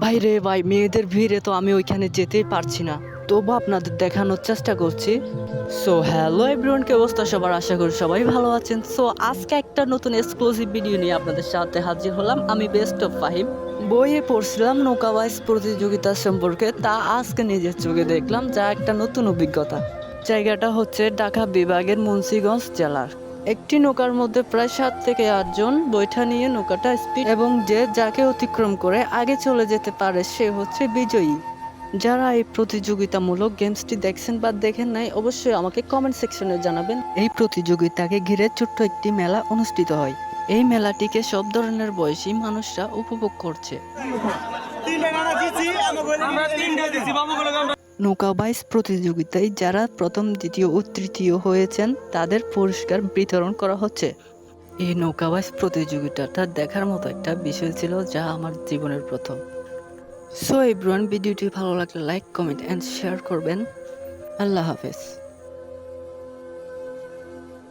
ভাই রে ভাই, মেয়েদের ভিড়ে তো আমি ওইখানে যেতেই পারছি না। তবু আপনাদের দেখানোর চেষ্টা করছি। সো হ্যালো এভরিওয়ান কি অবস্থা সবার? আশা করি সবাই ভালো আছেন। সো আজকে একটা নতুন এক্সক্লুসিভ ভিডিও নিয়ে আপনাদের সাথে হাজির হলাম। আমি বেস্ট অফ ফাহিম। বইয়ে পড়ছিলাম নৌকাবাইজ প্রতিযোগিতা সম্পর্কে। তা আজকে নিজের চোখে দেখলাম যা একটা নতুন অভিজ্ঞতা। জায়গাটা হচ্ছে ঢাকা বিভাগের মুন্সিগঞ্জ জেলার। একটি নৌকার মধ্যে প্রায় সাত থেকে আটজন বৈঠা নিয়ে নৌকাটা স্পিড এবং যে যাকে অতিক্রম করে আগে চলে যেতে পারে সে হচ্ছে বিজয়ী। যারা এই প্রতিযোগিতামূলক গেমসটি দেখছেন বা দেখেন নাই, অবশ্যই আমাকে কমেন্ট সেকশনে জানাবেন। এই প্রতিযোগিতাকে ঘিরে ছোট্ট একটি মেলা অনুষ্ঠিত হয়। এই মেলাটিকে সব ধরনের বয়সী মানুষরা উপভোগ করছে। আমরা তিনটে দিছি বাবু গুলো নৌকা বাইস প্রতিযোগিতায় যারা প্রথম, দ্বিতীয় ও তৃতীয় হয়েছেন, তাদের পুরস্কার বিতরণ করা হচ্ছে। এই নৌকা বাইস প্রতিযোগিতাটা দেখার মতো একটা বিষয় ছিল যা আমার জীবনের প্রথম। সো এভরিওয়ান ভিডিওটি ভালো লাগলে লাইক কমেন্ট অ্যান্ড শেয়ার করবেন। আল্লাহ হাফেজ।